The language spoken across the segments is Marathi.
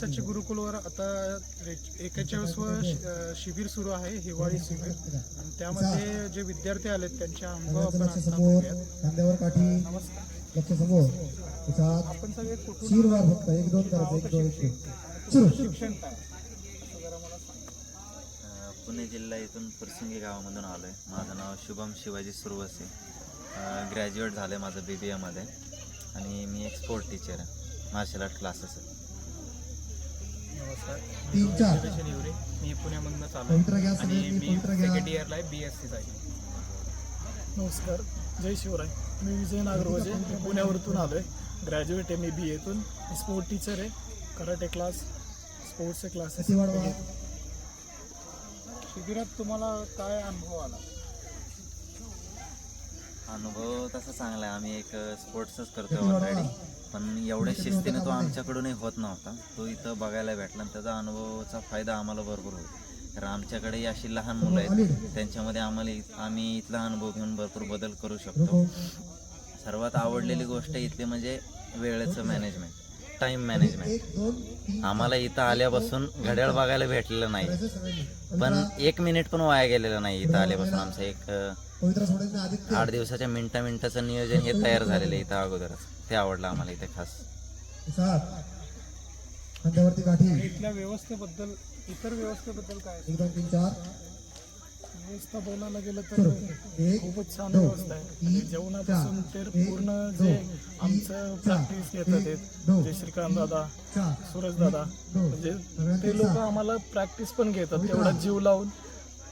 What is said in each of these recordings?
सव्यसाची गुरुकुलवर आता एकेचाळीसवं शिबिर सुरू आहे हिवाळी शिबिर. आणि त्यामध्ये जे विद्यार्थी आलेत त्यांचे अनुभव आपण आता बघूयात. नमस्कार. लक्ष समोर. त्याच्यात आपण सगळे कुठून एक दोन शिक्षण काय? पुणे जिल्हा इथून फुरसुंगी गावामधून आलो आहे माझं नाव शुभम शिवाजी सुरवसे. ग्रॅज्युएट झालं आहे माझं बी बी एमध्ये आणि मी एक स्पोर्ट टीचर आहे. मार्शल आर्ट क्लासेस आहे. नमस्कार. तीन चार. मी पुण्यामधनं चालू पवित्र घ्या आणि सगळ्यांनी मी पवित्र घ्या. सेकंड इयरला आहे बी एस सी आहे. नमस्कार. जय शिवराय. मी विजय नागरवजे. मी पुण्यावरतून आलो आहे ग्रॅज्युएट आहे मी बी एतून स्पोर्ट टीचर आहे. कराटे क्लास स्पोर्ट्सचे क्लासेस वाढवा? शिबिरात तुम्हाला काय अनुभव आला? अनुभव तसा चांगला आहे. आम्ही एक स्पोर्ट्सच करतो ऑलरेडी पण एवढ्या शिस्तीने तो आमच्याकडूनही होत नव्हता. तो इथं बघायला भेटला आणि त्याचा अनुभवाचा फायदा आम्हाला भरपूर होतो तर आमच्याकडे अशी लहान मुलं आहेत. त्यांच्यामध्ये आम्हाला आम्ही इथला अनुभव घेऊन भरपूर बदल करू शकतो. सर्वात आवडलेली गोष्ट इथली म्हणजे वेळेचं मॅनेजमेंट टाईम मॅनेजमेंट आम्हाला इथं आल्यापासून घड्याळ बघायला भेटलेलं नाही. पण एक मिनिट पण वाया गेलेलं नाही इथं आल्यापासून. आमचं एक आठ दिवसाच्या मिनिटा मिनिटाचं नियोजन हे तयार झालेलं आहे इथं अगोदरच. ते आवडलं आम्हाला इथे खास. इथल्या व्यवस्थेबद्दल इतर व्यवस्थेबद्दल काय? व्यवस्था बोलायला गेलं तर एक खूपच छान व्यवस्था आहे जेवणापासून तर पूर्ण जे आमचं प्रॅक्टिस घेतात जे श्रीकांत दादा सूरज दादा म्हणजे ते लोक. आम्हाला प्रॅक्टिस पण घेतात. तेवढा जीव लावून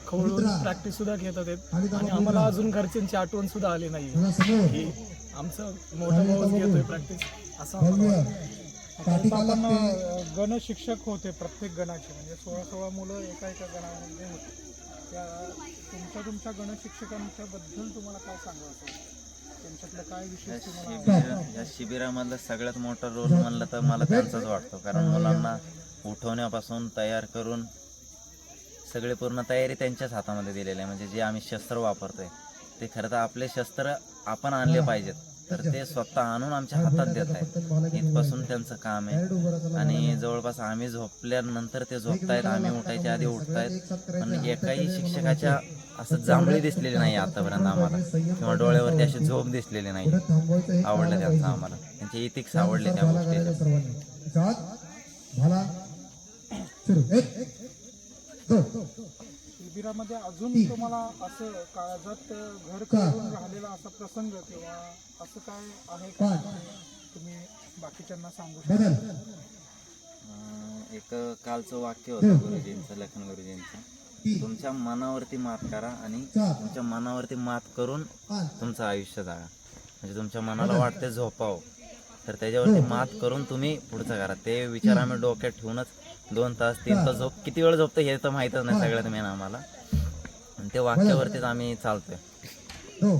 खवळून. प्रॅक्टिस सुद्धा घेतात आणि आम्हाला. अजून घरच्यांची आठवण सुद्धा आली नाही आमचं मोठा भाऊच घेतोय प्रॅक्टिस असं काठी का आपण लागते. अ, गण शिक्षक होते प्रत्येक गणाचे. म्हणजे सोळा सोळा मुलं एका एका गणामध्ये होते. त्या तुमच्या तुमच्या गण शिक्षकांच्या बद्दल तुम्हाला काय सांगायचं? त्यांच्यातलं काय या विशेष तुम्हाला शिबिर या शिबिरामधला सगळ्यात मोठा रोल म्हणलं तर मला त्यांचाच वाटतो. कारण मुलांना उठवण्यापासून तयार करून सगळे पूर्ण तयारी त्यांच्याच हातामध्ये दिलेली आहे. म्हणजे जे आम्ही शस्त्र वापरतोय ते खरं तर आपले शस्त्र आपण आणले पाहिजेत. तर ते स्वतः आणून आमच्या हातात देत आहेत. इथपासून त्यांचं काम आहे. आणि जवळपास आम्ही झोपल्यानंतर ते झोपतायत. आम्ही उठायच्या आधी उठतायत. पण एकाही शिक्षकाच्या असं जांभळी दिसलेली नाही आतापर्यंत आम्हाला. किंवा डोळ्यावरती अशी झोप दिसलेली नाही. आवडलं त्यांचं. आम्हाला. त्यांचे इथिक्स आवडले त्या गोष्टी शिबिरामध्ये अजून. तुम्हाला असं काळजात घर करून राहिलेला असा प्रसंग किंवा असं काय आहे का? तुम्ही बाकीच्यांना सांगू शकता. अं, एक कालचं वाक्य होतं गुरुजींचं लखन गुरुजींचं. तुमच्या मनावरती मात करा आणि तुमच्या मनावरती मात करून तुमचं आयुष्य जागा. म्हणजे तुमच्या मनाला वाटते झोपाव. तर त्याच्यावरती मात करून तुम्ही पुढचं करा. ते विचार आम्ही डोक्यात ठेवूनच दोन तास तीन तास झोप किती वेळ झोपतं हे तर माहीतच नाही सगळ्यात मेन आम्हाला. आणि ते वाक्यावरतीच आम्ही चालतोय. दो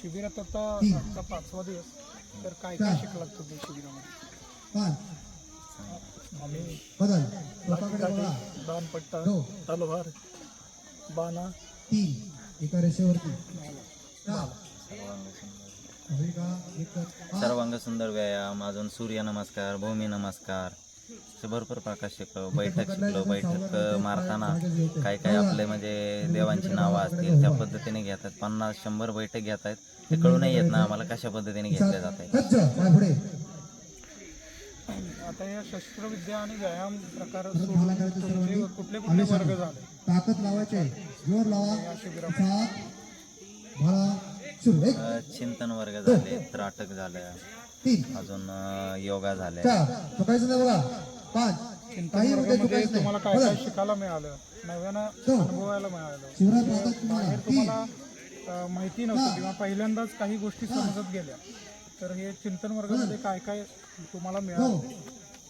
शिबिरात आता पाचवा दिवस तर काय काय शिकलात तुम्ही शिबिरामध्ये? आम्ही दानपट्टा दो तलवार बाणा. तीन. एका रेषेवरती. सर्वांग सुंदर व्यायाम अजून सूर्य नमस्कार भूमी नमस्कार. भरपूर प्रकार शिकलो. बैठक शिकलो. बैठक मारताना काय काय आपले म्हणजे देवांची नावं असतील त्या पद्धतीने घेतात पन्नास शंभर बैठक घेत आहेत. ते कळूनही येत ना आम्हाला कशा पद्धतीने घेतल्या जात. आहेत पुढे. आता या शस्त्रविद्या आणि व्यायाम प्रकार कुठले कुठले वर्ग झाले? ताकद लावायचे. जोर लावा. चिंतन वर्ग झाले त्राटक झालं. तीन अजून अ, योगा चार चुकायचं नाही बघा. पाच. काही होते वर्गामध्ये चुकायचं तुम्हाला नाही. काय काय शिकायला मिळालं? नव्यानं. अनुभवायला मिळालं. शिवराज तुम्हाला बाहेर तीन तुम्हाला अ, माहिती नव्हतं किंवा पहिल्यांदाच काही गोष्टी समजत गेल्या. तर हे चिंतन वर्गामध्ये काय काय तुम्हाला नऊ मिळालं?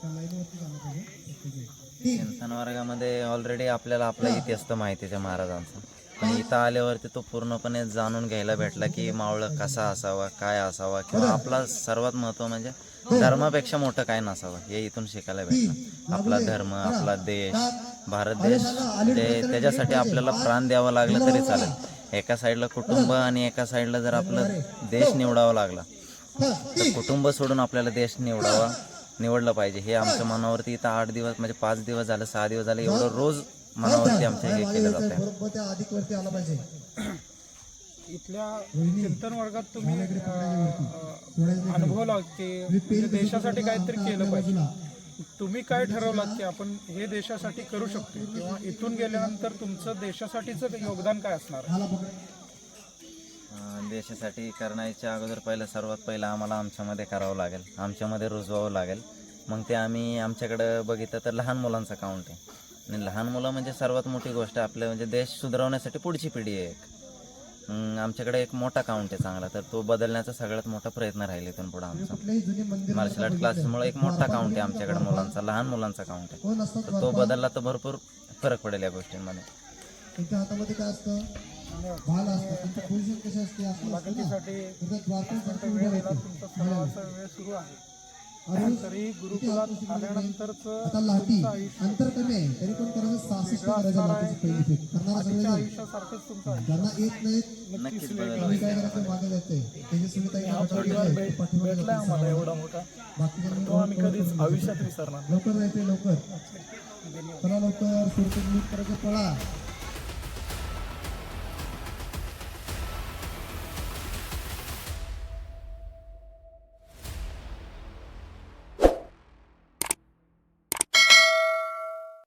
त्या लाईनवरती जाणं पाहिजे. तीन चिंतन वर्गामध्ये ऑलरेडी आपल्याला आपला इतिहास तर माहितीच आहे महाराजांचा. पण इथं आल्यावरती तो पूर्णपणे जाणून घ्यायला भेटला की मावळं कसा असावा काय असावा किंवा आपला सर्वात महत्त्व म्हणजे धर्मापेक्षा मोठं काय नसावं हे इथून शिकायला भेटलं. आपला धर्म आपला देश भारत देश ते त्याच्यासाठी आपल्याला प्राण द्यावा लागला तरी चालेल. एका साईडला कुटुंब आणि एका साईडला जर आपलं देश निवडावा लागला तर कुटुंब सोडून आपल्याला देश निवडावा निवडलं पाहिजे. हे आमच्या मनावरती इथं आठ दिवस म्हणजे पाच दिवस झालं सहा दिवस झाले एवढं रोज मनावरती आमच्या हे केलं जात आहे बरोबर त्या अधिक वरती आला पाहिजे. इथल्या चिंतन वर्गात तुम्ही अं, अनुभवला की म्हणजे देशासाठी काहीतरी केलं पाहिजे. तुम्ही काय ठरवलात की आपण हे देशासाठी करू शकतो? किंवा इथून गेल्यानंतर तुमचं देशासाठीचं योगदान काय असणार? आहे? आला पकड. अं, देशासाठी करण्याच्या अगोदर पहिलं सर्वात पहिलं आम्हाला आमच्यामध्ये करावं लागेल. आमच्यामध्ये रुजवावं लागेल. मग ते आम्ही आमच्याकडं बघितलं तर लहान मुलांचा काउंट आहे. आणि लहान मुलं म्हणजे सर्वात मोठी गोष्ट आपल्या म्हणजे देश सुधारवण्यासाठी पुढची पिढी आहे एक. आमच्याकडे एक मोठा काउंट आहे चांगला तर तो बदलण्याचा सगळ्यात मोठा प्रयत्न राहील इथून पुढे आमचा. मार्शल आर्ट क्लासेसमुळे एक मोठा काउंट आहे आमच्याकडे मुलांचा लहान मुलांचा काउंट आहे. तर तो बदलला तर भरपूर फरक पडेल या गोष्टींमध्ये. त्यांच्या हातामध्ये काय असतं? भाल असतं. त्यांची पोझिशन कशी असते? असं. तुमचा सरावाचा वेळ सुरू आहे. तरी गुरुकुलात आल्यानंतरचं आता लाटी तुमचं आयुष्य अंतर कमी आहे. तरी पण करायचं सासष्ट करायचं लाटीची पहिली फेक करणारा सगळे आधीच्या जण. आयुष्यासारखंच तुमचं आयुष्य ज्यांना येत नाहीत नक्कीच बदल तुम्ही काय करायचं? मागे त्याची सुविधा परिवार भेट भेटलाय आम्हाला एवढा मोठा. बाकी तो आम्ही कधीच आयुष्यात विसरणार. लवकर जायचंय लवकर. चला लवकर करायचं पळा.